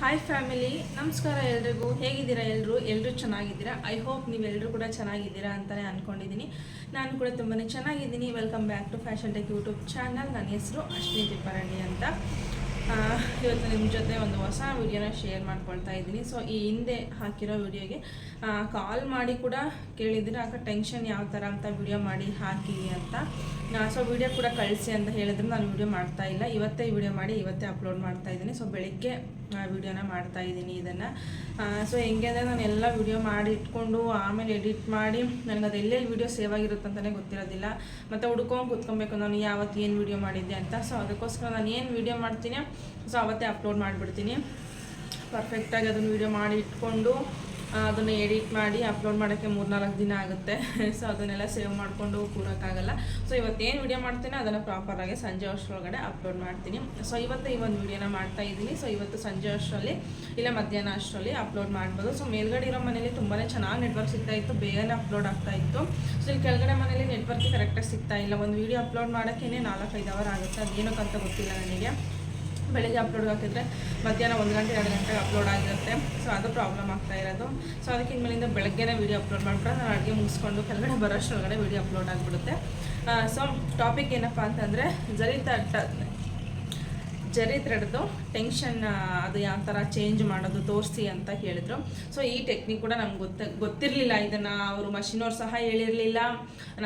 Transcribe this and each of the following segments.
Hi family ನಮಸ್ಕಾರ ಎಲ್ರಿಗೂ. ಹೇಗಿದ್ದೀರಾ ಎಲ್ಲರೂ ಎಲ್ಲರೂ ಚೆನ್ನಾಗಿದ್ದೀರಾ? ಐ ಹೋಪ್ ನೀವೆಲ್ಲರೂ ಕೂಡ ಚೆನ್ನಾಗಿದ್ದೀರಾ ಅಂತಲೇ ಅಂದ್ಕೊಂಡಿದ್ದೀನಿ ನಾನು ಕೂಡ ತುಂಬಾ ಚೆನ್ನಾಗಿದ್ದೀನಿ. Welcome back to fashion tech YouTube channel ನನ್ನ ಹೆಸರು ಅಶ್ವಿನಿ ತಿಪ್ಪರಣಿ ಅಂತ. ಇವತ್ತು ನಿಮ್ಮ ಜೊತೆ ಒಂದು ಹೊಸ ವಿಡಿಯೋನ ಶೇರ್ ಮಾಡ್ಕೊಳ್ತಾ ಇದ್ದೀನಿ. ಸೊ ಈ ಹಿಂದೆ ಹಾಕಿರೋ ವಿಡಿಯೋಗೆ ಕಾಲ್ ಮಾಡಿ ಕೂಡ ಕೇಳಿದ್ರೆ ಆಗ ಟೆನ್ಷನ್ ಯಾವ ಥರ ಅಂತ ವಿಡಿಯೋ ಮಾಡಿ ಹಾಕಿ ಅಂತ. ಸೊ ವಿಡಿಯೋ ಕೂಡ ಕಳಿಸಿ ಅಂತ ಹೇಳಿದ್ರೆ ನಾನು ವಿಡಿಯೋ ಮಾಡ್ತಾ ಇಲ್ಲ. ಇವತ್ತೇ ವಿಡಿಯೋ ಮಾಡಿ, ಇವತ್ತೇ ಅಪ್ಲೋಡ್ ಮಾಡ್ತಾ ಇದ್ದೀನಿ. ಸೊ ಬೆಳಿಗ್ಗೆ ವಿಡಿಯೋನ ಮಾಡ್ತಾ ಇದ್ದೀನಿ ಇದನ್ನು. ಸೊ ಹೆಂಗೆ ಅಂದರೆ ನಾನು ಎಲ್ಲ ವಿಡಿಯೋ ಮಾಡಿ ಇಟ್ಕೊಂಡು ಆಮೇಲೆ ಎಡಿಟ್ ಮಾಡಿ ನನಗೆ ಅದು ಎಲ್ಲೆಲ್ಲಿ ವಿಡಿಯೋ ಸೇವ್ ಆಗಿರುತ್ತೆ ಅಂತಲೇ ಗೊತ್ತಿರೋದಿಲ್ಲ. ಮತ್ತು ಹುಡ್ಕೊಂಡು ಕೂತ್ಕೊಬೇಕು, ನಾನು ಯಾವತ್ತು ಏನು ವಿಡಿಯೋ ಮಾಡಿದ್ದೆ ಅಂತ. ಸೊ ಅದಕ್ಕೋಸ್ಕರ ನಾನು ಏನು ವಿಡಿಯೋ ಮಾಡ್ತೀನಿ ಸೊ ಅವತ್ತೇ ಅಪ್ಲೋಡ್ ಮಾಡಿಬಿಡ್ತೀನಿ. ಪರ್ಫೆಕ್ಟಾಗಿ ಅದನ್ನು ವಿಡಿಯೋ ಮಾಡಿ ಇಟ್ಕೊಂಡು ಅದನ್ನು ಎಡಿಟ್ ಮಾಡಿ ಅಪ್ಲೋಡ್ ಮಾಡೋಕ್ಕೆ ಮೂರ್ನಾಲ್ಕು ದಿನ ಆಗುತ್ತೆ. ಸೊ ಅದನ್ನೆಲ್ಲ ಸೇವ್ ಮಾಡಿಕೊಂಡು ಕೂರೋಕ್ಕಾಗಲ್ಲ. ಸೊ ಇವತ್ತೇನು ವಿಡಿಯೋ ಮಾಡ್ತೀನಿ, ಅದನ್ನು ಪ್ರಾಪರಾಗಿ ಸಂಜೆ ಅಷ್ಟರೊಳಗಡೆ ಅಪ್ಲೋಡ್ ಮಾಡ್ತೀನಿ. ಸೊ ಇವತ್ತು ಈ ಒಂದು ವಿಡಿಯೋನ ಮಾಡ್ತಾ ಇದ್ದೀನಿ. ಸೊ ಇವತ್ತು ಸಂಜೆ ಅಷ್ಟರಲ್ಲಿ ಇಲ್ಲ ಮಧ್ಯಾಹ್ನ ಅಷ್ಟರಲ್ಲಿ ಅಪ್ಲೋಡ್ ಮಾಡ್ಬೋದು. ಸೊ ಮೇಲ್ಗಡೆ ಇರೋ ಮನೇಲಿ ತುಂಬಾ ಚೆನ್ನಾಗಿ ನೆಟ್ವರ್ಕ್ ಸಿಗ್ತಾ ಇತ್ತು. ಬೇಗನೆ ಅಪ್ಲೋಡ್ ಆಗ್ತಾ ಇತ್ತು. ಸೊ ಇಲ್ಲಿ ಕೆಳಗಡೆ ಮನೇಲಿ ನೆಟ್ವರ್ಕ್ ಕರೆಕ್ಟಾಗಿ ಸಿಗ್ತಾ ಇಲ್ಲ. ಒಂದು ವಿಡಿಯೋ ಅಪ್ಲೋಡ್ ಮಾಡೋಕ್ಕೇನೆ ನಾಲ್ಕೈದು ಅವರ್ ಆಗುತ್ತೆ. ಅದೇನಕ್ಕಂತ ಗೊತ್ತಿಲ್ಲ ನನಗೆ. ಬೆಳಿಗ್ಗೆ ಅಪ್ಲೋಡ್ ಹಾಕಿದ್ರೆ ಮಧ್ಯಾಹ್ನ ಒಂದು ಗಂಟೆ, ಎರಡು ಗಂಟೆಗೆ ಅಪ್ಲೋಡ್ ಆಗಿರುತ್ತೆ. ಸೊ ಅದು ಪ್ರಾಬ್ಲಮ್ ಆಗ್ತಾ ಇರೋದು. ಸೊ ಅದಕ್ಕೆ ಇನ್ಮೇಲಿಂದ ಬೆಳಗ್ಗೆನೇ ವೀಡಿಯೋ ಅಪ್ಲೋಡ್ ಮಾಡ್ಬಿಟ್ಟು ನಾನು ಅಡುಗೆ ಮುಗಿಸ್ಕೊಂಡು ಕೆಳಗಡೆ ಬರೋಷ್ಟರೊಳಗಡೆ ವೀಡಿಯೋ ಅಪ್ಲೋಡ್ ಆಗಿಬಿಡುತ್ತೆ. ಸೊ ಟಾಪಿಕ್ ಏನಪ್ಪ ಅಂತಂದರೆ, ಜರಿತ ಜರಿ ಥ್ರೆಡ್ದು ಟೆನ್ಷನ್ ಅದು ಯಾವ ಥರ ಚೇಂಜ್ ಮಾಡೋದು ತೋರಿಸಿ ಅಂತ ಹೇಳಿದರು. ಸೊ ಈ ಟೆಕ್ನಿಕ್ ಕೂಡ ನಮ್ಗೆ ಗೊತ್ತ, ಗೊತ್ತಿರಲಿಲ್ಲ. ಇದನ್ನು ಅವರು ಮಷಿನವ್ರು ಸಹ ಹೇಳಿರಲಿಲ್ಲ.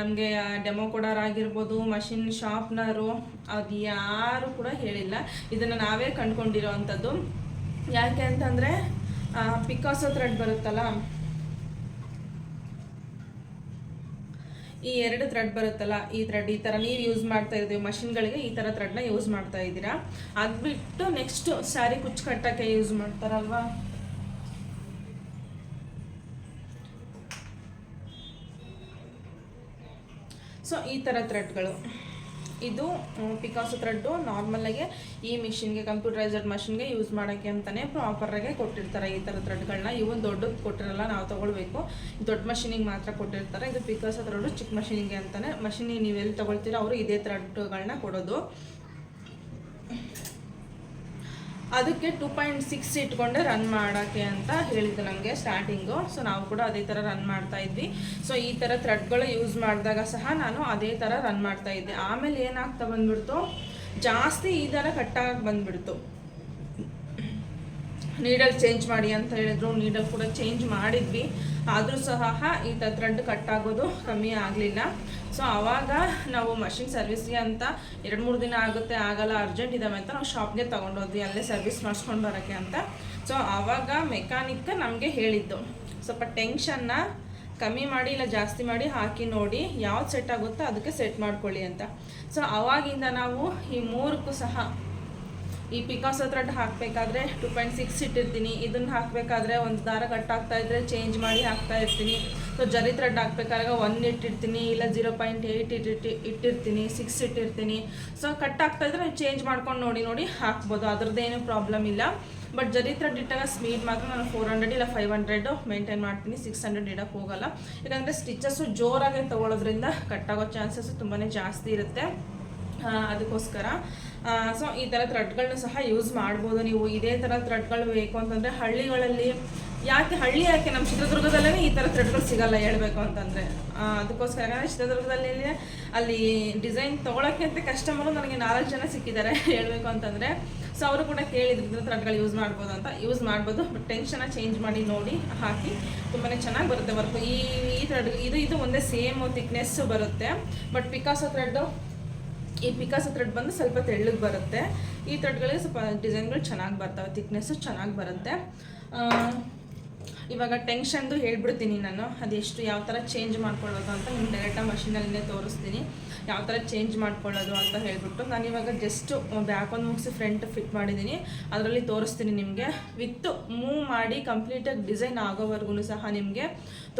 ನಮಗೆ ಡೆಮೋ ಕೊಡೋರಾಗಿರ್ಬೋದು ಮಷಿನ್ ಶಾಪ್ನರು ಅದು ಯಾರು ಕೂಡ ಹೇಳಿಲ್ಲ. ಇದನ್ನು ನಾವೇ ಕಂಡುಕೊಂಡಿರೋ ಅಂಥದ್ದು ಯಾಕೆ ಅಂತಂದರೆ ಪಿಕಾಸೋ ಥ್ರೆಡ್ ಬರುತ್ತಲ್ಲ ಈ ಎರಡು ಥ್ರೆಡ್ ಬರುತ್ತಲ್ಲ, ಈ ಥ್ರೆಡ್ ಈ ಥರ ನೀವು ಯೂಸ್ ಮಾಡ್ತಾ ಇದ್ದೀವಿ ಮಷಿನ್ಗಳಿಗೆ ಈ ಥರ ಥ್ರೆಡ್ನ ಯೂಸ್ ಮಾಡ್ತಾ ಇದ್ದೀರಾ? ಅದು ಬಿಟ್ಟು ನೆಕ್ಸ್ಟ್ ಸ್ಯಾರಿ ಕುಚ್ಚು ಕಟ್ಟೋಕ್ಕೆ ಯೂಸ್ ಮಾಡ್ತಾರಲ್ವಾ? ಸೊ ಈ ಥರ ಥ್ರೆಡ್ಗಳು ಇದು ಪಿಕಾಸು ಥ್ರೆಡ್ಡು. ನಾರ್ಮಲಾಗೆ ಈ ಮಿಷಿನ್ಗೆ ಕಂಪ್ಯೂಟರೈಸ್ಡ್ ಮಷಿನ್ಗೆ ಯೂಸ್ ಮಾಡೋಕ್ಕೆ ಅಂತಲೇ ಪ್ರಾಪರಾಗೆ ಕೊಟ್ಟಿರ್ತಾರೆ ಈ ಥರ ಥ್ರೆಡ್ಗಳನ್ನ. ಇವನ್ ದೊಡ್ಡದು ಕೊಟ್ಟಿರಲ್ಲ, ನಾವು ತೊಗೊಳ್ಬೇಕು. ದೊಡ್ಡ ಮಷಿನಿಗೆ ಮಾತ್ರ ಕೊಟ್ಟಿರ್ತಾರೆ. ಇದು ಪಿಕಾಸು ಥ್ರೆಡ್ಡು ಚಿಕ್ಕ ಮಷಿನಿಗೆ ಅಂತಲೇ ಮಷಿನಿಗೆ ನೀವೆಲ್ಲಿ ತೊಗೊಳ್ತೀರೋ ಅವರು ಇದೇ ಥ್ರೆಡ್ಗಳನ್ನ ಕೊಡೋದು. ಅದಕ್ಕೆ ಟೂ ಪಾಯಿಂಟ್ ಸಿಕ್ಸ್ ಇಟ್ಕೊಂಡೆ ರನ್ ಮಾಡೋಕ್ಕೆ ಅಂತ ಹೇಳಿದ್ದು ನಮಗೆ ಸ್ಟಾರ್ಟಿಂಗು ಸೊ ನಾವು ಕೂಡ ಅದೇ ಥರ ರನ್ ಮಾಡ್ತಾ ಇದ್ವಿ. ಸೊ ಈ ಥರ ಥ್ರೆಡ್ಗಳು ಯೂಸ್ ಮಾಡಿದಾಗ ಸಹ ನಾನು ಅದೇ ಥರ ರನ್ ಮಾಡ್ತಾ ಇದ್ದೆ. ಆಮೇಲೆ ಏನಾಗ್ತಾ ಬಂದ್ಬಿಡ್ತು? ಜಾಸ್ತಿ ಈ ಥರ ಕಟ್ಟಾಗಿ ಬಂದ್ಬಿಡ್ತು. ನೀಡಲ್ ಚೇಂಜ್ ಮಾಡಿ ಅಂತ ಹೇಳಿದ್ರು. ನೀಡಲ್ ಕೂಡ ಚೇಂಜ್ ಮಾಡಿದ್ವಿ. ಆದರೂ ಸಹ ಈ ಥರ ಥ್ರೆಡ್ ಕಟ್ ಆಗೋದು ಕಮ್ಮಿ ಆಗಲಿಲ್ಲ. ಸೊ ಆವಾಗ ನಾವು ಮಷಿನ್ ಸರ್ವಿಸ್ಗೆ ಅಂತ ಎರಡು ಮೂರು ದಿನ ಆಗುತ್ತೆ, ಆಗಲ್ಲ, ಅರ್ಜೆಂಟ್ ಇದ್ದಾವೆ ಅಂತ ನಾವು ಶಾಪ್ಗೆ ತೊಗೊಂಡೋದ್ವಿ ಅಲ್ಲೇ ಸರ್ವಿಸ್ ಮಾಡಿಸ್ಕೊಂಡು ಬರೋಕ್ಕೆ ಅಂತ. ಸೊ ಆವಾಗ ಮೆಕ್ಯಾನಿಕ್ ನಮಗೆ ಹೇಳಿದ್ದು, ಸ್ವಲ್ಪ ಟೆನ್ಷನ್ನ ಕಮ್ಮಿ ಮಾಡಿ ಇಲ್ಲ ಜಾಸ್ತಿ ಮಾಡಿ ಹಾಕಿ ನೋಡಿ ಯಾವ್ದು ಸೆಟ್ ಆಗುತ್ತೋ ಅದಕ್ಕೆ ಸೆಟ್ ಮಾಡ್ಕೊಳ್ಳಿ ಅಂತ. ಸೊ ಆವಾಗಿಂದ ನಾವು ಈ ಮೂರಕ್ಕೂ ಸಹ ಈ ಪಿಕಾಸೋ ಥ್ರೆಡ್ ಹಾಕಬೇಕಾದ್ರೆ ಟು ಪಾಯಿಂಟ್ ಸಿಕ್ಸ್ ಇಟ್ಟಿರ್ತೀನಿ. ಇದನ್ನು ಹಾಕಬೇಕಾದ್ರೆ ಒಂದು ದಾರ ಕಟ್ ಆಗ್ತಾ ಇದ್ರೆ ಚೇಂಜ್ ಮಾಡಿ ಹಾಕ್ತಾ ಇರ್ತೀನಿ. ಸೊ ಜರಿ ಥ್ರೆಡ್ ಹಾಕಬೇಕಾದಾಗ ಒನ್ ಇಟ್ಟಿರ್ತೀನಿ, ಇಲ್ಲ ಜೀರೋ ಪಾಯಿಂಟ್ ಏಯ್ಟ್ ಇಟ್ಟಿರ್ತಿ ಇಟ್ಟಿರ್ತೀನಿ ಸಿಕ್ಸ್ ಇಟ್ಟಿರ್ತೀನಿ. ಸೊ ಕಟ್ ಆಗ್ತಾ ಇದ್ರೆ ಚೇಂಜ್ ಮಾಡ್ಕೊಂಡು ನೋಡಿ ನೋಡಿ ಹಾಕ್ಬೋದು. ಅದ್ರದ್ದೇನು ಪ್ರಾಬ್ಲಮ್ ಇಲ್ಲ. ಬಟ್ ಜರಿ ಥ್ರೆಡ್ ಇಟ್ಟಾಗ ಸ್ಪೀಡ್ ಮಾತ್ರ ನಾನು ಫೋರ್ ಹಂಡ್ರೆಡ್ ಇಲ್ಲ ಫೈವ್ ಹಂಡ್ರೆಡ್ ಮೇಂಟೈನ್ ಮಾಡ್ತೀನಿ. ಸಿಕ್ಸ್ ಹಂಡ್ರೆಡ್ ಇಡೋಕ್ಕೆ ಹೋಗಲ್ಲ. ಯಾಕಂದರೆ ಸ್ಟಿಚಸ್ಸು ಜೋರಾಗಿ ತೊಗೊಳೋದ್ರಿಂದ ಕಟ್ಟಾಗೋ ಚಾನ್ಸಸ್ ತುಂಬಾ ಜಾಸ್ತಿ ಇರುತ್ತೆ. ಅದಕ್ಕೋಸ್ಕರ. ಸೊ ಈ ಥರ ಥ್ರೆಡ್ಗಳನ್ನ ಸಹ ಯೂಸ್ ಮಾಡ್ಬೋದು ನೀವು. ಇದೇ ಥರ ಥ್ರೆಡ್ಗಳು ಬೇಕು ಅಂತಂದರೆ ಹಳ್ಳಿಗಳಲ್ಲಿ ಯಾಕೆ ಹಳ್ಳಿ ಯಾಕೆ ನಮ್ಮ ಚಿತ್ರದುರ್ಗದಲ್ಲೇ ಈ ಥರ ಥ್ರೆಡ್ಗಳು ಸಿಗಲ್ಲ ಹೇಳಬೇಕು ಅಂತಂದರೆ. ಅದಕ್ಕೋಸ್ಕರ ಚಿತ್ರದುರ್ಗದಲ್ಲಿ ಅಲ್ಲಿ ಡಿಸೈನ್ ತೊಗೊಳಕ್ಕೆ ಅಂತ ಕಸ್ಟಮರು ನನಗೆ ನಾಲ್ಕು ಜನ ಸಿಕ್ಕಿದ್ದಾರೆ ಹೇಳಬೇಕು ಅಂತಂದರೆ. ಸೊ ಅವರು ಕೂಡ ಕೇಳಿದ್ರು ಥ್ರೆಡ್ಗಳು ಯೂಸ್ ಮಾಡ್ಬೋದು ಅಂತ. ಯೂಸ್ ಮಾಡ್ಬೋದು ಬಟ್ ಟೆನ್ಷನ್ ಚೇಂಜ್ ಮಾಡಿ ನೋಡಿ, ಹಾಕಿ ತುಂಬಾ ಚೆನ್ನಾಗಿ ಬರುತ್ತೆ ವರ್ಕು ಈ ಈ ಥ್ರೆಡ್ ಇದು ಇದು ಒಂದೇ ಸೇಮ್ ಥಿಕ್ನೆಸ್ ಬರುತ್ತೆ ಬಟ್ ಪಿಕಾಸೋ ಥ್ರೆಡ್ಡು ಈ ಪಿಕಾಸ್ ಥ್ರೆಡ್ ಬಂದು ಸ್ವಲ್ಪ ತೆಳ್ಳಗೆ ಬರುತ್ತೆ. ಈ ಥ್ರೆಡ್ಗಳಿಗೆ ಸ್ವಲ್ಪ ಡಿಸೈನ್ಗಳು ಚೆನ್ನಾಗಿ ಬರ್ತವೆ ಥಿಕ್ನೆಸ್ಸು ಚೆನ್ನಾಗಿ ಬರುತ್ತೆ. ಇವಾಗ ಟೆನ್ಷನ್ದು ಹೇಳ್ಬಿಡ್ತೀನಿ ನಾನು, ಅದೆಷ್ಟು ಯಾವ ಥರ ಚೇಂಜ್ ಮಾಡ್ಕೊಳ್ಳೋದು ಅಂತ ನಿಮ್ಗೆ ಡೈರೆಕ್ಟಾಗಿ ಮಷಿನಲ್ಲಿನೇ ತೋರಿಸ್ತೀನಿ. ಯಾವ ಥರ ಚೇಂಜ್ ಮಾಡ್ಕೊಳ್ಳೋದು ಅಂತ ಹೇಳಿಬಿಟ್ಟು ನಾನು ಇವಾಗ ಜಸ್ಟ್ ಬ್ಯಾಕ್ ಒಂದು ಮುಗಿಸಿ ಫ್ರಂಟ್ ಫಿಟ್ ಮಾಡಿದ್ದೀನಿ ಅದರಲ್ಲಿ ತೋರಿಸ್ತೀನಿ ನಿಮಗೆ. ವಿತ್ ಮೂವ್ ಮಾಡಿ ಕಂಪ್ಲೀಟಾಗಿ ಡಿಸೈನ್ ಆಗೋವರೆಗೂ ಸಹ ನಿಮಗೆ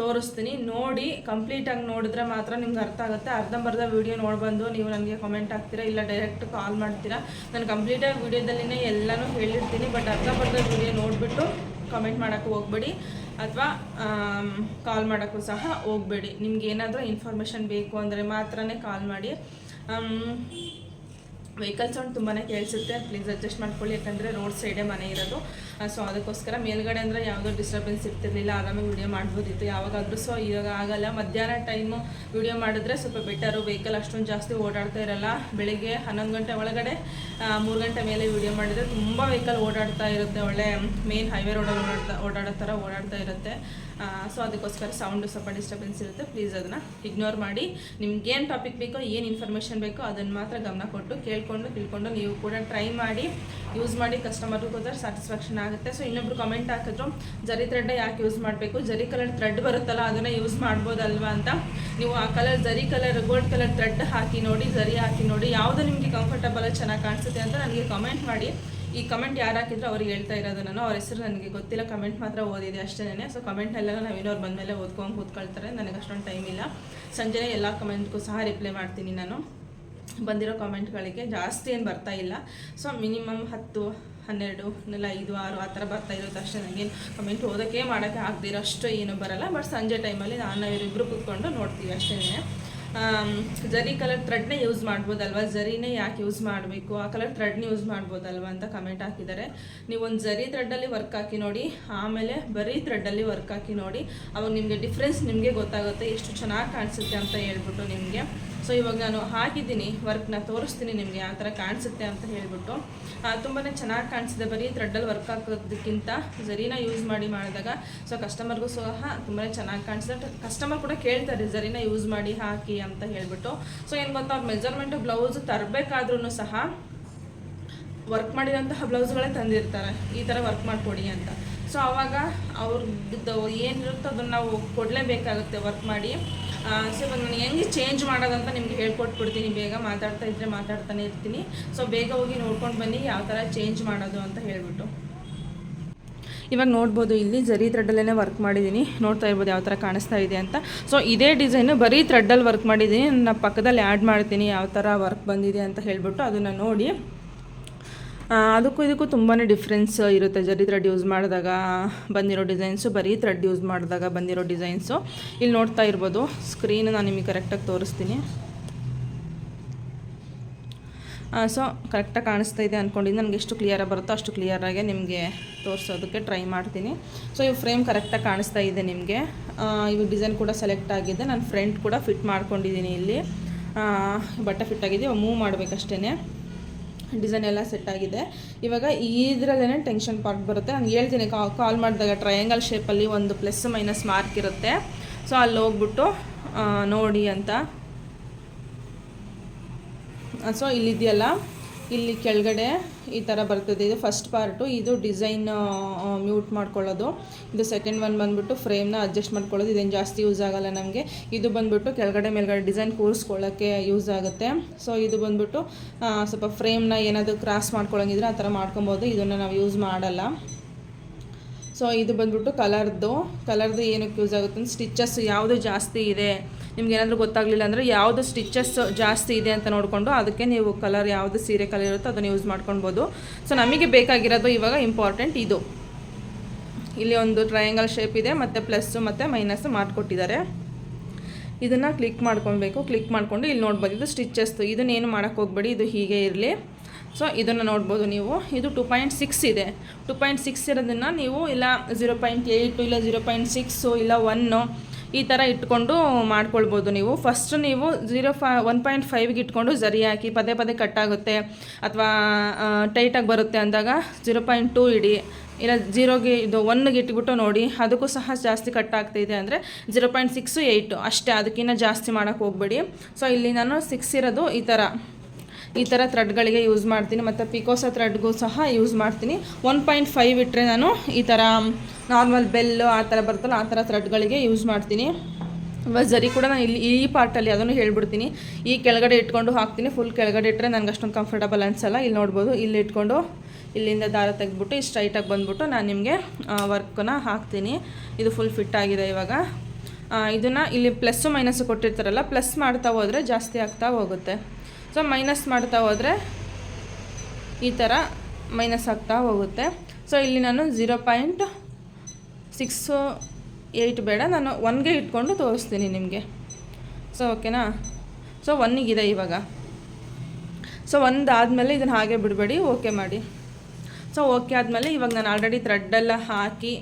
ತೋರಿಸ್ತೀನಿ. ನೋಡಿ ಕಂಪ್ಲೀಟಾಗಿ ನೋಡಿದ್ರೆ ಮಾತ್ರ ನಿಮ್ಗೆ ಅರ್ಥ ಆಗುತ್ತೆ. ಅರ್ಧಂಬರ್ಧ ವೀಡಿಯೋ ನೋಡ್ಬಂದು ನೀವು ನನಗೆ ಕಮೆಂಟ್ ಹಾಕ್ತೀರಾ ಇಲ್ಲ ಡೈರೆಕ್ಟ್ ಕಾಲ್ ಮಾಡ್ತೀರಾ? ನಾನು ಕಂಪ್ಲೀಟಾಗಿ ವೀಡಿಯೋದಲ್ಲಿನೇ ಎಲ್ಲನೂ ಹೇಳಿರ್ತೀನಿ ಬಟ್ ಅರ್ಧಂಬರ್ಧ ವೀಡಿಯೋ ನೋಡಿಬಿಟ್ಟು ಕಾಮೆಂಟ್ ಮಾಡೋಕ್ಕೆ ಹೋಗ್ಬೇಡಿ. ಅಥವಾ ಕಾಲ್ ಮಾಡೋಕ್ಕೂ ಸಹ ಹೋಗಬೇಡಿ. ನಿಮ್ಗೆ ಏನಾದರೂ ಇನ್ಫಾರ್ಮೇಷನ್ ಬೇಕು ಅಂದರೆ ಮಾತ್ರನೇ ಕಾಲ್ ಮಾಡಿ. ವೆಹಿಕಲ್ ಸೌಂಡ್ ತುಂಬಾ ಕೇಳಿಸುತ್ತೆ. ಪ್ಲೀಸ್ ಅಡ್ಜಸ್ಟ್ ಮಾಡ್ಕೊಳ್ಳಿ. ಯಾಕಂದರೆ ರೋಡ್ ಸೈಡೇ ಮನೆ ಇರೋದು. ಸೊ ಅದಕ್ಕೋಸ್ಕರ ಮೇಲ್ಗಡೆ ಅಂದರೆ ಯಾವುದೋ ಡಿಸ್ಟರ್ಬೆನ್ಸ್ ಇರ್ತಿರ್ಲಿಲ್ಲ, ಆರಾಮಾಗಿ ವಿಡಿಯೋ ಮಾಡ್ಬೋದಿತ್ತು. ಯಾವಾಗಾದರೂ ಸೊ ಇವಾಗ ಆಗಲ್ಲ. ಮಧ್ಯಾಹ್ನ ಟೈಮು ವಿಡಿಯೋ ಮಾಡಿದ್ರೆ ಸ್ವಲ್ಪ ಬೆಟರು ವೆಹಿಕಲ್ ಅಷ್ಟೊಂದು ಜಾಸ್ತಿ ಓಡಾಡ್ತಾ ಇರಲ್ಲ. ಬೆಳಿಗ್ಗೆ ಹನ್ನೊಂದು ಗಂಟೆ ಒಳಗಡೆ ಮೂರು ಗಂಟೆ ಮೇಲೆ ವಿಡಿಯೋ ಮಾಡಿದರೆ ತುಂಬ ವೆಹಿಕಲ್ ಓಡಾಡ್ತಾ ಇರುತ್ತೆ. ಒಳ್ಳೆ ಮೇನ್ ಹೈವೇ ರೋಡಲ್ಲಿ ಓಡಾಡ್ತಾ, ಓಡಾಡೋ ಥರ ಓಡಾಡ್ತಾ ಇರುತ್ತೆ. ಸೊ ಅದಕ್ಕೋಸ್ಕರ ಸೌಂಡು ಸ್ವಲ್ಪ ಡಿಸ್ಟರ್ಬೆನ್ಸ್ ಇರುತ್ತೆ. ಪ್ಲೀಸ್ ಅದನ್ನು ಇಗ್ನೋರ್ ಮಾಡಿ. ನಿಮ್ಗೇನು ಟಾಪಿಕ್ ಬೇಕೋ, ಏನು ಇನ್ಫಾರ್ಮೇಷನ್ ಬೇಕೋ ಅದನ್ನು ಮಾತ್ರ ಗಮನ ಕೊಟ್ಟು ಕೇಳಿಕೊಂಡು, ತಿಳ್ಕೊಂಡು ನೀವು ಕೂಡ ಟ್ರೈ ಮಾಡಿ. ಯೂಸ್ ಮಾಡಿ. ಕಸ್ಟಮರ್ಗೂ ಹೋದ್ರೆ ಸ್ಯಾಟಿಸ್ಫ್ಯಾಕ್ಷನ್ ಆಗುತ್ತೆ ಸೊ ಇನ್ನೊಬ್ರು ಕಮೆಂಟ್ ಹಾಕಿದ್ರು, ಜರಿ ಥ್ರೆಡ್ ಯಾಕೆ ಯೂಸ್ ಮಾಡಬೇಕು? ಜರಿ ಕಲರ್ ಥ್ರೆಡ್ ಬರುತ್ತಲ್ಲ, ಅದನ್ನು ಯೂಸ್ ಮಾಡ್ಬೋದಲ್ವಾ ಅಂತ. ನೀವು ಆ colour zari colour gold colour thread ಹಾಕಿ ನೋಡಿ, ಜರಿ ಹಾಕಿ ನೋಡಿ, ಯಾವುದು ನಿಮಗೆ ಕಂಫರ್ಟಬಲ್ ಚೆನ್ನಾಗಿ ಕಾಣಿಸುತ್ತೆ ಅಂತ ನನಗೆ ಕಮೆಂಟ್ ಮಾಡಿ. ಈ ಕಮೆಂಟ್ ಯಾರು ಹಾಕಿದ್ರು ಅವ್ರಿಗೆ ಹೇಳ್ತಾ ಇರೋದು ನಾನು. ಅವ್ರ ಹೆಸರು ನನಗೆ ಗೊತ್ತಿಲ್ಲ ಕಮೆಂಟ್ ಮಾತ್ರ ಓದಿದೆ ಅಷ್ಟೇನೆ. ಸೊ ಕಮೆಂಟ್ನೆಲ್ಲ ನಾವು ಇನ್ನೋರು ಬಂದಮೇಲೆ ಓದ್ಕೊಂಡು ಕೂತ್ಕೊಳ್ತಾರೆ. ನನಗೆ ಅಷ್ಟೊಂದು ಟೈಮ್ ಇಲ್ಲ. ಸಂಜೆ ಎಲ್ಲ ಕಮೆಂಟ್ಗೂ ಸಹ ರಿಪ್ಲೈ ಮಾಡ್ತೀನಿ ನಾನು. ಬಂದಿರೋ ಕಮೆಂಟ್ಗಳಿಗೆ ಜಾಸ್ತಿ ಏನು ಬರ್ತಾ ಇಲ್ಲ. ಸೊ ಮಿನಿಮಮ್ ಹತ್ತು ಹನ್ನೆರಡು ಇಲ್ಲ ಐದು, ಆರು, ಆ ಥರ ಬರ್ತಾ ಇರುತ್ತೆ ಅಷ್ಟೇ. ನನಗೇನು ಕಮೆಂಟ್ ಓದೋಕ್ಕೆ ಮಾಡೋಕ್ಕೆ ಆಗದಿರೋ ಅಷ್ಟು ಏನು ಬರಲ್ಲ. ಬಟ್ ಸಂಜೆ ಟೈಮಲ್ಲಿ ನಾನು ಇವರಿಬ್ಬರು ಕೂತ್ಕೊಂಡು ನೋಡ್ತೀವಿ ಅಷ್ಟೇ. ಜರಿ ಕಲರ್ ಥ್ರೆಡ್ನೇ ಯೂಸ್ ಮಾಡ್ಬೋದಲ್ವಾ? ಜರಿನೇ ಯಾಕೆ ಯೂಸ್ ಮಾಡಬೇಕು? ಆ ಕಲರ್ ಥ್ರೆಡ್ನ ಯೂಸ್ ಮಾಡ್ಬೋದಲ್ವ ಅಂತ ಕಮೆಂಟ್ ಹಾಕಿದ್ದಾರೆ. ಒಂದು ಜರಿ ಥ್ರೆಡ್ಡಲ್ಲಿ ವರ್ಕ್ ಹಾಕಿ ನೋಡಿ, ಆಮೇಲೆ ಬರೀ ಥ್ರೆಡ್ಡಲ್ಲಿ ವರ್ಕ್ ಹಾಕಿ ನೋಡಿ, ಅವಾಗ ನಿಮಗೆ ಡಿಫ್ರೆನ್ಸ್ ನಿಮಗೆ ಗೊತ್ತಾಗುತ್ತೆ. ಎಷ್ಟು ಚೆನ್ನಾಗಿ ಕಾಣಿಸುತ್ತೆ ಅಂತ ಹೇಳ್ಬಿಟ್ಟು ನಿಮಗೆ. ಸೊ ಇವಾಗ ನಾನು ಹಾಕಿದ್ದೀನಿ ವರ್ಕ್ನ ತೋರಿಸ್ತೀನಿ ನಿಮಗೆ ಆ ಥರ ಕಾಣಿಸುತ್ತೆ ಅಂತ ಹೇಳಿಬಿಟ್ಟು. ತುಂಬಾ ಚೆನ್ನಾಗಿ ಕಾಣಿಸಿದೆ. ಬರೀ ಥ್ರೆಡ್ಡಲ್ಲಿ ವರ್ಕ್ ಹಾಕೋದಕ್ಕಿಂತ ಝರೀನ ಯೂಸ್ ಮಾಡಿ ಮಾಡಿದಾಗ ಸೊ ಕಸ್ಟಮರ್ಗೂ ಸಹ ತುಂಬಾ ಚೆನ್ನಾಗಿ ಕಾಣಿಸುತ್ತೆ ಕಸ್ಟಮರ್ ಕೂಡ ಕೇಳ್ತಾರೆ ಜರೀನ ಯೂಸ್ ಮಾಡಿ ಹಾಕಿ ಅಂತ ಹೇಳಿಬಿಟ್ಟು. ಸೊ ಏನು ಗೊತ್ತಾ, ಅವ್ರು ಮೆಜರ್ಮೆಂಟು ಬ್ಲೌಸ್ ತರಬೇಕಾದ್ರೂ ಸಹ ವರ್ಕ್ ಮಾಡಿದಂತಹ ಬ್ಲೌಸ್ಗಳೇ ತಂದಿರ್ತಾರೆ. ಈ ಥರ ವರ್ಕ್ ಮಾಡಿಕೊಡಿ ಅಂತ. ಸೊ ಆವಾಗ ಅವ್ರದ್ದು ಏನಿರುತ್ತೋ ಅದನ್ನು ನಾವು ಕೊಡಲೇಬೇಕಾಗುತ್ತೆ ವರ್ಕ್ ಮಾಡಿ. ಸೊ ಇವಾಗ ನಾನು ಹೆಂಗೆ ಚೇಂಜ್ ಮಾಡೋದಂತ ನಿಮ್ಗೆ ಹೇಳ್ಕೊಟ್ಬಿಡ್ತೀನಿ. ಬೇಗ ಮಾತಾಡ್ತಾ ಇದ್ದರೆ ಮಾತಾಡ್ತಾನೆ ಇರ್ತೀನಿ. ಸೊ ಬೇಗ ಹೋಗಿ ನೋಡ್ಕೊಂಡು ಬನ್ನಿ, ಯಾವ ಥರ ಚೇಂಜ್ ಮಾಡೋದು ಅಂತ ಹೇಳ್ಬಿಟ್ಟು. ಇವಾಗ ನೋಡ್ಬೋದು, ಇಲ್ಲಿ ಜರಿ ಥ್ರೆಡ್ಡಲ್ಲೇ ವರ್ಕ್ ಮಾಡಿದ್ದೀನಿ. ನೋಡ್ತಾ ಇರ್ಬೋದು ಯಾವ ಥರ ಕಾಣಿಸ್ತಾ ಇದೆ ಅಂತ. ಸೊ ಇದೇ ಡಿಸೈನು ಬರೀ ಥ್ರೆಡ್ಡಲ್ಲಿ ವರ್ಕ್ ಮಾಡಿದ್ದೀನಿ. ನನ್ನ ಪಕ್ಕದಲ್ಲಿ ಆ್ಯಡ್ ಮಾಡ್ತೀನಿ, ಯಾವ ಥರ ವರ್ಕ್ ಬಂದಿದೆ ಅಂತ ಹೇಳಿಬಿಟ್ಟು ಅದನ್ನು ನೋಡಿ. ಅದಕ್ಕೂ ಇದಕ್ಕೂ ತುಂಬಾ ಡಿಫ್ರೆನ್ಸ್ ಇರುತ್ತೆ. ಜರಿ ಥ್ರೆಡ್ ಯೂಸ್ ಮಾಡಿದಾಗ ಬಂದಿರೋ ಡಿಸೈನ್ಸು ಬರೀ ಥ್ರೆಡ್ ಯೂಸ್ ಮಾಡಿದಾಗ ಬಂದಿರೋ ಡಿಸೈನ್ಸು ಇಲ್ಲಿ ನೋಡ್ತಾ ಇರ್ಬೋದು ಸ್ಕ್ರೀನ್ ನಾನು ನಿಮಗೆ ಕರೆಕ್ಟಾಗಿ ತೋರಿಸ್ತೀನಿ. ಸೊ ಕರೆಕ್ಟಾಗಿ ಕಾಣಿಸ್ತಾ ಇದೆ ಅಂದ್ಕೊಂಡಿದ್ದು ನನಗೆ ಎಷ್ಟು ಕ್ಲಿಯರಾಗಿ ಬರುತ್ತೋ ಅಷ್ಟು ಕ್ಲಿಯರಾಗೆ ನಿಮಗೆ ತೋರಿಸೋದಕ್ಕೆ ಟ್ರೈ ಮಾಡ್ತೀನಿ. ಸೊ ಇವು ಫ್ರೇಮ್ ಕರೆಕ್ಟಾಗಿ ಕಾಣಿಸ್ತಾ ಇದೆ ನಿಮಗೆ. ಇವು ಡಿಸೈನ್ ಕೂಡ ಸೆಲೆಕ್ಟ್ ಆಗಿದೆ. ನಾನು ಫ್ರಂಟ್ ಕೂಡ ಫಿಟ್ ಮಾಡ್ಕೊಂಡಿದ್ದೀನಿ ಇಲ್ಲಿ. ಬಟ್ಟೆ ಫಿಟ್ ಆಗಿದೆ. ಮೂವ್ ಮಾಡಬೇಕಷ್ಟೇ ಡಿಸೈನ್ ಎಲ್ಲ ಸೆಟ್ ಆಗಿದೆ. ಇವಾಗ ಇದರಲ್ಲೇ ಟೆನ್ಷನ್ ಪಾರ್ಟ್ ಬರುತ್ತೆ. ನಾನು ಹೇಳ್ತೀನಿ ಕಾಲ್ ಮಾಡಿದಾಗ ಟ್ರಯಾಂಗಲ್ ಶೇಪಲ್ಲಿ ಒಂದು ಪ್ಲಸ್ ಮೈನಸ್ ಮಾರ್ಕ್ ಇರುತ್ತೆ. ಸೊ ಅಲ್ಲಿ ಹೋಗ್ಬಿಟ್ಟು ನೋಡಿ ಅಂತ. ಸೊ ಇಲ್ಲಿದೆಯಲ್ಲ. ಇಲ್ಲಿ ಕೆಳಗಡೆ ಈ ಥರ ಬರ್ತದೆ. ಇದು ಫಸ್ಟ್ ಪಾರ್ಟು ಇದು ಡಿಸೈನ್ ಮ್ಯೂಟ್ ಮಾಡ್ಕೊಳ್ಳೋದು. ಇದು ಸೆಕೆಂಡ್ ಒನ್ ಬಂದುಬಿಟ್ಟು ಫ್ರೇಮ್ನ ಅಡ್ಜಸ್ಟ್ ಮಾಡ್ಕೊಳ್ಳೋದು. ಇದೇನು ಜಾಸ್ತಿ ಯೂಸ್ ಆಗಲ್ಲ ನಮಗೆ. ಇದು ಬಂದುಬಿಟ್ಟು ಕೆಳಗಡೆ ಮೇಲ್ಗಡೆ ಡಿಸೈನ್ ಕೂರಿಸ್ಕೊಳ್ಳೋಕ್ಕೆ ಯೂಸ್ ಆಗುತ್ತೆ. ಸೊ ಇದು ಬಂದುಬಿಟ್ಟು ಸ್ವಲ್ಪ ಫ್ರೇಮ್ನ ಏನಾದರೂ ಕ್ರಾಸ್ ಮಾಡ್ಕೊಳ್ಳೋಂಗಿದ್ರೆ ಆ ಥರ ಮಾಡ್ಕೊಬೋದು. ಇದನ್ನು ನಾವು ಯೂಸ್ ಮಾಡಲ್ಲ. ಸೊ ಇದು ಬಂದ್ಬಿಟ್ಟು ಕಲರ್ದು ಕಲರ್ದು ಏನಕ್ಕೆ ಯೂಸ್ ಆಗುತ್ತೆ ಸ್ಟಿಚಸ್ ಯಾವುದು ಜಾಸ್ತಿ ಇದೆ. ನಿಮ್ಗೆ ಏನಾದರೂ ಗೊತ್ತಾಗಲಿಲ್ಲ ಅಂದರೆ ಯಾವುದು ಸ್ಟಿಚಸ್ ಜಾಸ್ತಿ ಇದೆ ಅಂತ ನೋಡಿಕೊಂಡು ಅದಕ್ಕೆ ನೀವು ಕಲರ್ ಯಾವುದು ಸೀರೆ ಕಲರ್ ಇರುತ್ತೋ ಅದನ್ನು ಯೂಸ್ ಮಾಡ್ಕೊಳ್ಬೋದು. ಸೊ ನಮಗೆ ಬೇಕಾಗಿರೋದು ಇವಾಗ ಇಂಪಾರ್ಟೆಂಟ್ ಇದು. ಇಲ್ಲಿ ಒಂದು ಟ್ರಯಾಂಗಲ್ ಶೇಪ್ ಇದೆ, ಮತ್ತು ಪ್ಲಸ್ಸು ಮತ್ತು ಮೈನಸ್ಸು ಮಾಡಿಕೊಟ್ಟಿದ್ದಾರೆ. ಇದನ್ನು ಕ್ಲಿಕ್ ಮಾಡ್ಕೊಬೇಕು ಕ್ಲಿಕ್ ಮಾಡಿಕೊಂಡು ಇಲ್ಲಿ ನೋಡ್ಬೋದು, ಇದು ಸ್ಟಿಚಸ್ತು ಇದನ್ನೇನು ಮಾಡೋಕ್ಕೆ ಹೋಗ್ಬೇಡಿ, ಇದು ಹೀಗೆ ಇರಲಿ. ಸೊ ಇದನ್ನು ನೋಡ್ಬೋದು ನೀವು. ಇದು ಟು ಪಾಯಿಂಟ್ ಸಿಕ್ಸ್ ಇದೆ. ಟು ಪಾಯಿಂಟ್ ಸಿಕ್ಸ್ ಇರೋದನ್ನು ನೀವು ಇಲ್ಲ ಝೀರೋ ಪಾಯಿಂಟ್ ಏಯ್ಟು ಇಲ್ಲ ಝೀರೋ ಪಾಯಿಂಟ್ ಸಿಕ್ಸು ಇಲ್ಲ ಒನ್ನು ಈ ಥರ ಇಟ್ಕೊಂಡು ಮಾಡ್ಕೊಳ್ಬೋದು ನೀವು. ಫಸ್ಟ್ ನೀವು ಝೀರೋ ಫೈ ಒನ್ ಪಾಯಿಂಟ್ ಫೈವ್ಗೆ ಇಟ್ಕೊಂಡು ಜರಿ ಹಾಕಿ, ಪದೇ ಪದೇ ಕಟ್ಟಾಗುತ್ತೆ ಅಥವಾ ಟೈಟಾಗಿ ಬರುತ್ತೆ ಅಂದಾಗ ಝೀರೋ ಪಾಯಿಂಟ್ ಟೂ ಇಡಿ. ಇಲ್ಲ ಜೀರೋಗೆ ಇದು ಒನ್ಗೆ ಇಟ್ಬಿಟ್ಟು ನೋಡಿ, ಅದಕ್ಕೂ ಸಹ ಜಾಸ್ತಿ ಕಟ್ ಆಗ್ತಿದೆ ಅಂದರೆ ಜೀರೋ ಪಾಯಿಂಟ್ ಸಿಕ್ಸು ಏಯ್ಟು ಅಷ್ಟೇ ಅದಕ್ಕಿಂತ ಜಾಸ್ತಿ ಮಾಡೋಕ್ಕೆ ಹೋಗಬೇಡಿ. ಸೊ ಇಲ್ಲಿ ನಾನು ಸಿಕ್ಸ್ ಇರೋದು ಈ ಥರ ಈ ಥರ ಥ್ರೆಡ್ಗಳಿಗೆ ಯೂಸ್ ಮಾಡ್ತೀನಿ. ಮತ್ತು ಪಿಕೋಸ ಥ್ರೆಡ್ಗೂ ಸಹ ಯೂಸ್ ಮಾಡ್ತೀನಿ. ಒನ್ ಪಾಯಿಂಟ್ ಫೈವ್ ಇಟ್ಟರೆ ನಾನು ಈ ಥರ ನಾರ್ಮಲ್ ಬೆಲ್ಲು ಆ ಥರ ಬರ್ತಲ್ಲ ಆ ಥರ ಥ್ರೆಡ್ಗಳಿಗೆ ಯೂಸ್ ಮಾಡ್ತೀನಿ. ಇವಾಗ ಜರಿ ಕೂಡ ನಾನು ಇಲ್ಲಿ ಈ ಪಾರ್ಟಲ್ಲಿ ಅದನ್ನು ಹೇಳ್ಬಿಡ್ತೀನಿ. ಈ ಕೆಳಗಡೆ ಇಟ್ಕೊಂಡು ಹಾಕ್ತೀನಿ. ಫುಲ್ ಕೆಳಗಡೆ ಇಟ್ಟರೆ ನನಗೆ ಅಷ್ಟೊಂದು ಕಂಫರ್ಟಬಲ್ ಅನಿಸಲ್ಲ. ಇಲ್ಲಿ ನೋಡ್ಬೋದು, ಇಲ್ಲಿ ಇಟ್ಕೊಂಡು ಇಲ್ಲಿಂದ ದಾರ ತೆಗೆದ್ಬಿಟ್ಟು ಇಷ್ಟು ಸ್ಟ್ರೈಟಾಗಿ ಬಂದುಬಿಟ್ಟು ನಾನು ನಿಮಗೆ ವರ್ಕನ್ನ ಹಾಕ್ತೀನಿ. ಇದು ಫುಲ್ ಫಿಟ್ ಆಗಿದೆ ಇವಾಗ. ಇದನ್ನು ಇಲ್ಲಿ ಪ್ಲಸ್ಸು ಮೈನಸ್ಸು ಕೊಟ್ಟಿರ್ತಾರಲ್ಲ ಪ್ಲಸ್ ಮಾಡ್ತಾ ಹೋದರೆ ಜಾಸ್ತಿ ಆಗ್ತಾ ಹೋಗುತ್ತೆ. ಸೊ ಮೈನಸ್ ಮಾಡ್ತಾ ಹೋದರೆ ಈ ಥರ ಮೈನಸ್ ಆಗ್ತಾ ಹೋಗುತ್ತೆ. ಸೊ ಇಲ್ಲಿ ನಾನು ಝೀರೋ ಪಾಯಿಂಟ್ ಸಿಕ್ಸು ಏಯ್ಟ್ ಬೇಡ, ನಾನು ಒನ್ಗೆ ಇಟ್ಕೊಂಡು ತೋರಿಸ್ತೀನಿ ನಿಮಗೆ. ಸೊ ಓಕೆನಾ ಸೊ ಒನ್ನಿಗಿದೆ ಇವಾಗ. ಸೊ ಒಂದು ಆದಮೇಲೆ ಇದನ್ನು ಹಾಗೆ ಬಿಡಬೇಡಿ ಓಕೆ ಮಾಡಿ. ಸೊ ಓಕೆ ಆದಮೇಲೆ ಇವಾಗ ನಾನು ಆಲ್ರೆಡಿ ಥ್ರೆಡ್ಡೆಲ್ಲ ಹಾಕಿ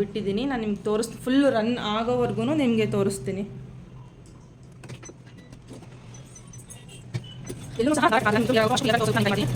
ಬಿಟ್ಟಿದ್ದೀನಿ. ನಾನು ನಿಮ್ಗೆ ತೋರಿಸ್ ಫುಲ್ ರನ್ ಆಗೋವರೆಗೂ ನಿಮಗೆ ತೋರಿಸ್ತೀನಿ. ಎಲ್ಲೂ ಸಹ start ಆಗಲ್ಲ. ನಿಮ್ಗೆ ಯಾವಾಗ clear ಆಗಿ ತೋರಿಸ್ತೀನಿ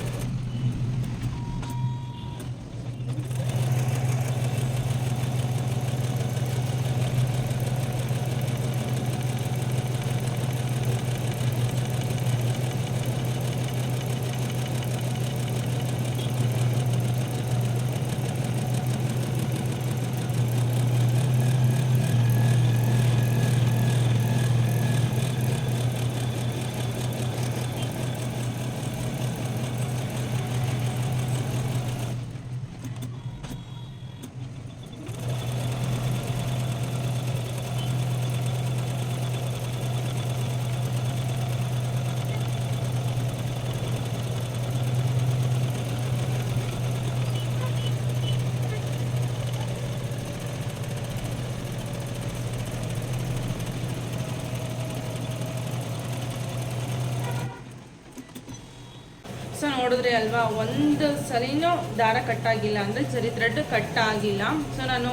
ನೋಡಿದ್ರಿ ಅಲ್ವಾ, ಒಂದು ಸರಿನೂ ದಾರ ಕಟ್ಟಾಗಿಲ್ಲ ಅಂದರೆ ಸರಿ ಥ್ರೆಡ್ ಕಟ್ ಆಗಿಲ್ಲ ಸೊ ನಾನು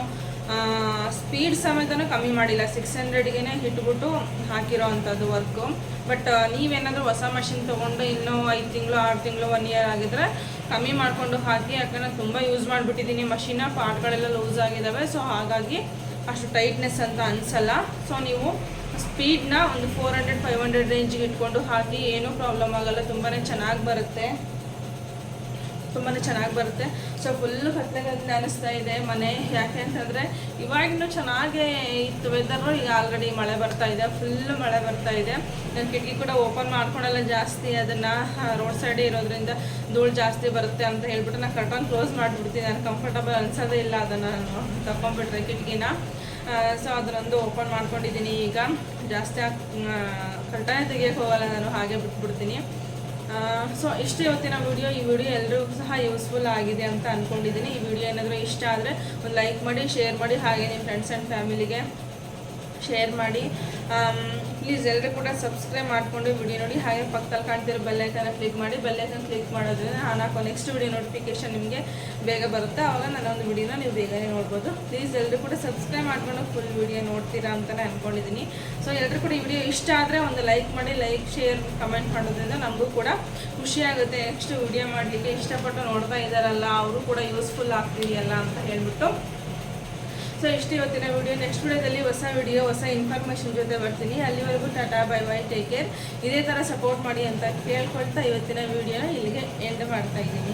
ಸ್ಪೀಡ್ ಸಮೇತನೂ ಕಮ್ಮಿ ಮಾಡಿಲ್ಲ. ಸಿಕ್ಸ್ ಹಂಡ್ರೆಡ್ಗೆ ಇಟ್ಬಿಟ್ಟು ಹಾಕಿರೋ ಅಂಥದ್ದು ವರ್ಕು ಬಟ್ ನೀವೇನಾದರೂ ಹೊಸ ಮಷಿನ್ ತೊಗೊಂಡು ಇನ್ನೂ ಐದು ತಿಂಗಳು, ಆರು ತಿಂಗಳು ಒನ್ ಇಯರ್ ಆಗಿದ್ರೆ ಕಮ್ಮಿ ಮಾಡಿಕೊಂಡು ಹಾಕಿ, ಯಾಕಂದರೆ ತುಂಬ ಯೂಸ್ ಮಾಡಿಬಿಟ್ಟಿದ್ದೀನಿ. ಮಷಿನ ಪಾರ್ಟ್ಗಳೆಲ್ಲ ಲೂಸ್ ಆಗಿದ್ದಾವೆ ಸೊ ಹಾಗಾಗಿ ಅಷ್ಟು ಟೈಟ್ನೆಸ್ ಅಂತ ಅನಿಸಲ್ಲ. ಸೊ ನೀವು ಸ್ಪೀಡ್ನ ಒಂದು ಫೋರ್ ಹಂಡ್ರೆಡ್ ಫೈವ್ ಹಂಡ್ರೆಡ್ ರೇಂಜಿಗೆ ಇಟ್ಕೊಂಡು ಹಾಕಿ, ಏನೂ ಪ್ರಾಬ್ಲಮ್ ಆಗಲ್ಲ. ತುಂಬಾ ಚೆನ್ನಾಗಿ ಬರುತ್ತೆ. ತುಂಬಾ ಚೆನ್ನಾಗಿ ಬರುತ್ತೆ. ಸೊ ಫುಲ್ಲು ಕತ್ಲೆಗತ್ಲೆ ಅನಿಸ್ತಾ ಇದೆ ಮನೆ. ಯಾಕೆ ಅಂತಂದರೆ, ಇವಾಗಿನ್ನೂ ಚೆನ್ನಾಗೇ ಇತ್ತು ವೆದರು ಈಗ ಆಲ್ರೆಡಿ ಮಳೆ ಬರ್ತಾ ಇದೆ. ಫುಲ್ಲು ಮಳೆ ಬರ್ತಾ ಇದೆ. ನಾನು ಕಿಟಕಿ ಕೂಡ ಓಪನ್ ಮಾಡ್ಕೊಳಲ್ಲ ಜಾಸ್ತಿ. ಅದನ್ನು ರೋಡ್ ಸೈಡ್ ಇರೋದ್ರಿಂದ ಧೂಳು ಜಾಸ್ತಿ ಬರುತ್ತೆ ಅಂತ ಹೇಳ್ಬಿಟ್ಟು ನಾನು ಕರ್ಟನ್ ಕ್ಲೋಸ್ ಮಾಡಿಬಿಡ್ತೀನಿ. ನಾನು ಕಂಫರ್ಟಬಲ್ ಅನ್ಸೋದೇ ಇಲ್ಲ ಅದನ್ನು ನಾನು ತಗೊಂಡ್ಬಿಟ್ರೆ ಕಿಟಕಿನ. ಸೊ ಅದನ್ನೊಂದು ಓಪನ್ ಮಾಡ್ಕೊಂಡಿದ್ದೀನಿ ಈಗ. ಜಾಸ್ತಿ ಕರ್ಟನೇ ತೆಗಿಯೋಕೆ ಹೋಗಲ್ಲ ನಾನು. ಹಾಗೆ ಬಿಟ್ಬಿಡ್ತೀನಿ. ಸೊ ಇಷ್ಟು ಇವತ್ತಿನ ವಿಡಿಯೋ ಈ ವಿಡಿಯೋ ಎಲ್ಲರಿಗೂ ಸಹ ಯೂಸ್ಫುಲ್ ಆಗಿದೆ ಅಂತ ಅಂದ್ಕೊಂಡಿದ್ದೀನಿ ಈ ವಿಡಿಯೋ ಏನಾದರೂ ಇಷ್ಟ ಆದರೆ ಒಂದು ಲೈಕ್ ಮಾಡಿ ಶೇರ್ ಮಾಡಿ, ಹಾಗೆ ನಿಮ್ಮ ಫ್ರೆಂಡ್ಸ್ ಆ್ಯಂಡ್ ಫ್ಯಾಮಿಲಿಗೆ ಶೇರ್ ಮಾಡಿ. ಪ್ಲೀಸ್ ಎಲ್ಲರೂ ಕೂಡ ಸಬ್ಸ್ಕ್ರೈಬ್ ಮಾಡಿಕೊಂಡು ವಿಡಿಯೋ ನೋಡಿ ಹಾಗೆ ಪಕ್ಕದಲ್ಲಿ ಕಾಣ್ತಿರೋ ಬೆಲ್ಲೈಕನ್ನ ಕ್ಲಿಕ್ ಮಾಡಿ ಬೆಲ್ಲೈಕನ್ ಕ್ಲಿಕ್ ಮಾಡೋದ್ರಿಂದ ನಾನು ಹಾಕೋ ನೆಕ್ಸ್ಟ್ ವಿಡಿಯೋ ನೋಟಿಫಿಕೇಶನ್ ನಿಮಗೆ ಬೇಗ ಬರುತ್ತೆ. ಆವಾಗ ನನ್ನ ಒಂದು ವಿಡಿಯೋನ ನೀವು ಬೇಗನೆ ನೋಡ್ಬೋದು. ಪ್ಲೀಸ್ ಎಲ್ಲರೂ ಕೂಡ ಸಬ್ಸ್ಕ್ರೈಬ್ ಮಾಡ್ಕೊಂಡು ಫುಲ್ ವಿಡಿಯೋ ನೋಡ್ತೀರಾ ಅಂತಲೇ ಅಂದ್ಕೊಂಡಿದ್ದೀನಿ ಸೊ ಎಲ್ಲರೂ ಕೂಡ ಈ ವಿಡಿಯೋ ಇಷ್ಟ ಆದರೆ ಒಂದು ಲೈಕ್ ಮಾಡಿ ಲೈಕ್ ಶೇರ್ ಕಮೆಂಟ್ ಮಾಡೋದ್ರಿಂದ ನಮಗೂ ಕೂಡ ಖುಷಿ ಆಗುತ್ತೆ. ನೆಕ್ಸ್ಟ್ ವಿಡಿಯೋ ಮಾಡಲಿಕ್ಕೆ ಇಷ್ಟಪಟ್ಟು ನೋಡ್ತಾ ಇದ್ದಾರಲ್ಲ ಅವರು ಕೂಡ ಯೂಸ್ಫುಲ್ ಆಗ್ತಿದೆಯಲ್ಲ ಅಂತ ಹೇಳ್ಬಿಟ್ಟು. ಸೊ ಇಷ್ಟು ಇವತ್ತಿನ ವಿಡಿಯೋ ನೆಕ್ಸ್ಟ್ ವಿಡಿಯೋದಲ್ಲಿ ಹೊಸ ವಿಡಿಯೋ ಹೊಸ ಇನ್ಫಾರ್ಮೇಷನ್ ಜೊತೆ ಬರ್ತೀನಿ. ಅಲ್ಲಿವರೆಗೂ tata, bye bye take care ಇದೇ ಥರ ಸಪೋರ್ಟ್ ಮಾಡಿ ಅಂತ ಕೇಳ್ಕೊಳ್ತಾ ಇವತ್ತಿನ ವಿಡಿಯೋನ ಇಲ್ಲಿಗೆ ಎಂಡ್ ಮಾಡ್ತಾ ಇದ್ದೀನಿ.